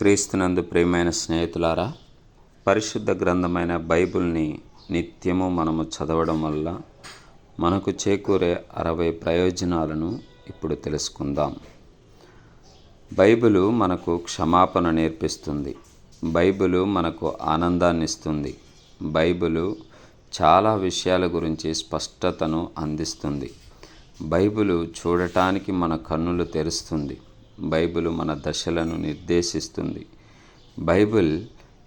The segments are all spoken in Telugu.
క్రీస్తునందు ప్రియమైన స్నేహితులారా పరిశుద్ధ గ్రంథమైన బైబిల్ని నిత్యము మనము చదవడం వల్ల మనకు చేకూరే అరవై ప్రయోజనాలను ఇప్పుడు తెలుసుకుందాం. బైబిలు మనకు క్షమాపణ నేర్పిస్తుంది. బైబిలు మనకు ఆనందాన్ని ఇస్తుంది. బైబిలు చాలా విషయాల గురించి స్పష్టతను అందిస్తుంది. బైబిలు చూడటానికి మన కన్నులు తెరుస్తుంది. బైబిల్ మన దశలను నిర్దేశిస్తుంది. బైబిల్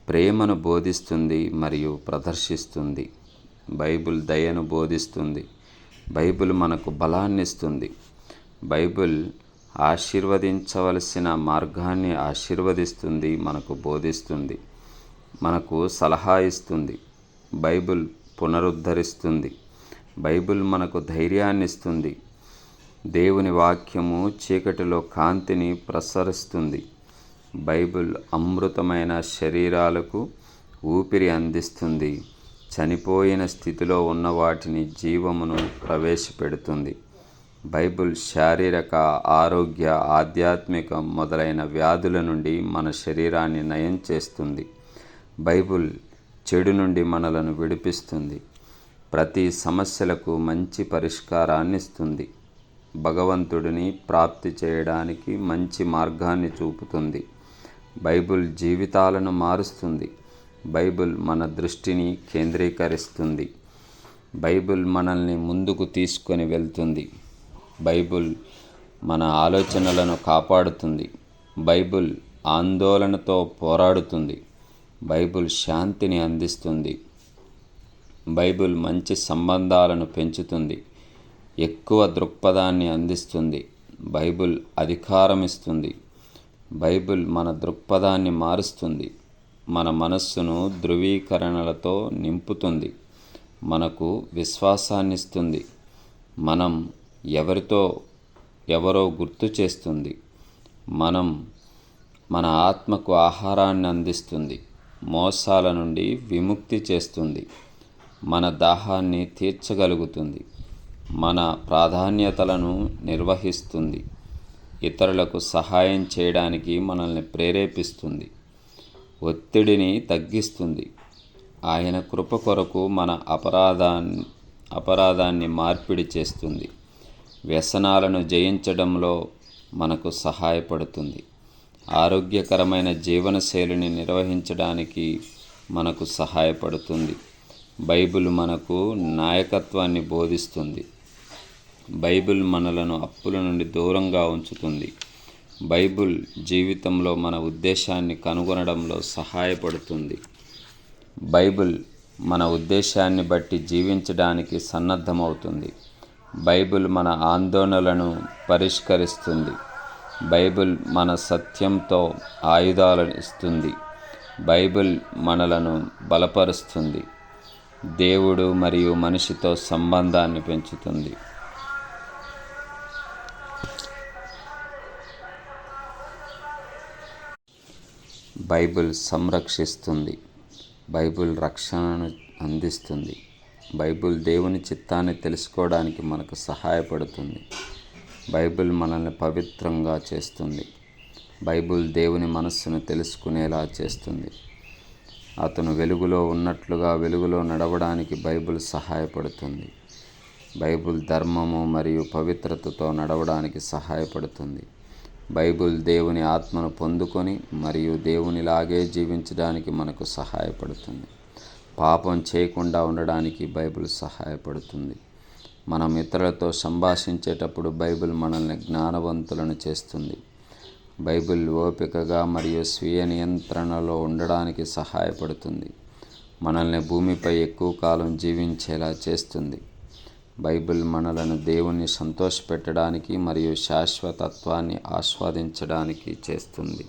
ప్రేమను బోధిస్తుంది మరియు ప్రదర్శిస్తుంది. బైబిల్ దయను బోధిస్తుంది. బైబిల్ మనకు బలాన్నిస్తుంది బైబిల్ ఆశీర్వదించవలసిన మార్గాన్ని ఆశీర్వదిస్తుంది మనకు బోధిస్తుంది మనకు సలహా ఇస్తుంది. బైబిల్ పునరుద్ధరిస్తుంది. బైబిల్ మనకు ధైర్యాన్నిస్తుంది దేవుని వాక్యము చీకటిలో కాంతిని ప్రసరిస్తుంది. బైబిల్ అమృతమైన శరీరాలకు ఊపిరి అందిస్తుంది. చనిపోయిన స్థితిలో ఉన్న వాటిని జీవమును ప్రవేశపెడుతుంది. బైబిల్ శారీరక ఆరోగ్య ఆధ్యాత్మిక మొదలైన వ్యాధుల నుండి మన శరీరాన్ని నయం చేస్తుంది. బైబిల్ చెడు నుండి మనలను విడిపిస్తుంది. ప్రతి సమస్యలకు మంచి పరిష్కారాన్ని ఇస్తుంది భగవంతుడిని ప్రాప్తి చేయడానికి మంచి మార్గాన్ని చూపుతుంది. బైబిల్ జీవితాలను మారుస్తుంది. బైబిల్ మన దృష్టిని కేంద్రీకరిస్తుంది. బైబిల్ మనల్ని ముందుకు తీసుకొని వెళ్తుంది. బైబిల్ మన ఆలోచనలను కాపాడుతుంది. బైబిల్ ఆందోళనతో పోరాడుతుంది. బైబిల్ శాంతిని అందిస్తుంది. బైబిల్ మంచి సంబంధాలను పెంచుతుంది. ఎక్కువ దృక్పథాన్ని అందిస్తుంది. బైబిల్ అధికారం ఇస్తుంది బైబిల్ మన దృక్పథాన్ని మారుస్తుంది. మన మనస్సును ధృవీకరణలతో నింపుతుంది. మనకు విశ్వాసాన్ని ఇస్తుంది మనం ఎవరితో ఎవరో గుర్తు చేస్తుంది. మనం మన ఆత్మకు ఆహారాన్ని అందిస్తుంది. మోసాల నుండి విముక్తి చేస్తుంది. మన దాహాన్ని తీర్చగలుగుతుంది. మన ప్రాధాన్యతలను నిర్వహిస్తుంది. ఇతరులకు సహాయం చేయడానికి మనల్ని ప్రేరేపిస్తుంది. ఒత్తిడిని తగ్గిస్తుంది. ఆయన కృప కొరకు మన అపరాధాన్ని అపరాధాన్ని మార్పిడి చేస్తుంది. వ్యసనాలను జయించడంలో మనకు సహాయపడుతుంది. ఆరోగ్యకరమైన జీవనశైలిని నిర్వహించడానికి మనకు సహాయపడుతుంది. బైబిల్ మనకు నాయకత్వాన్ని బోధిస్తుంది. బైబిల్ మనలను అప్పుల నుండి దూరంగా ఉంచుతుంది. బైబిల్ జీవితంలో మన ఉద్దేశాన్ని కనుగొనడంలో సహాయపడుతుంది. బైబిల్ మన ఉద్దేశాన్ని బట్టి జీవించడానికి సన్నద్ధమవుతుంది. బైబిల్ మన ఆందోళనలను పరిష్కరిస్తుంది. బైబిల్ మన సత్యంతో ఆయుధాలను ఇస్తుంది. బైబిల్ మనలను బలపరుస్తుంది. దేవుడు మరియు మనిషితో సంబంధాన్ని పెంచుతుంది. బైబిల్ సంరక్షిస్తుంది. బైబిల్ రక్షణను అందిస్తుంది. బైబిల్ దేవుని చిత్తాన్ని తెలుసుకోవడానికి మనకు సహాయపడుతుంది. బైబిల్ మనల్ని పవిత్రంగా చేస్తుంది. బైబిల్ దేవుని మనస్సును తెలుసుకునేలా చేస్తుంది. అతను వెలుగులో ఉన్నట్లుగా వెలుగులో నడవడానికి బైబిల్ సహాయపడుతుంది. బైబిల్ ధర్మము మరియు పవిత్రతతో నడవడానికి సహాయపడుతుంది. బైబిల్ దేవుని ఆత్మను పొందుకొని మరియు దేవునిలాగే జీవించడానికి మనకు సహాయపడుతుంది. పాపం చేయకుండా ఉండడానికి బైబిల్ సహాయపడుతుంది. మనం ఇతరులతో సంభాషించేటప్పుడు బైబిల్ మనల్ని జ్ఞానవంతులను చేస్తుంది. బైబిల్ ఓపికగా మరియు స్వీయ నియంత్రణలో ఉండడానికి సహాయపడుతుంది. మనల్ని భూమిపై ఎక్కువ కాలం జీవించేలా చేస్తుంది. బైబిల్ మనలను దేవుణ్ణి సంతోషపెట్టడానికి మరియు శాశ్వతత్వాన్ని ఆస్వాదించడానికి చేస్తుంది.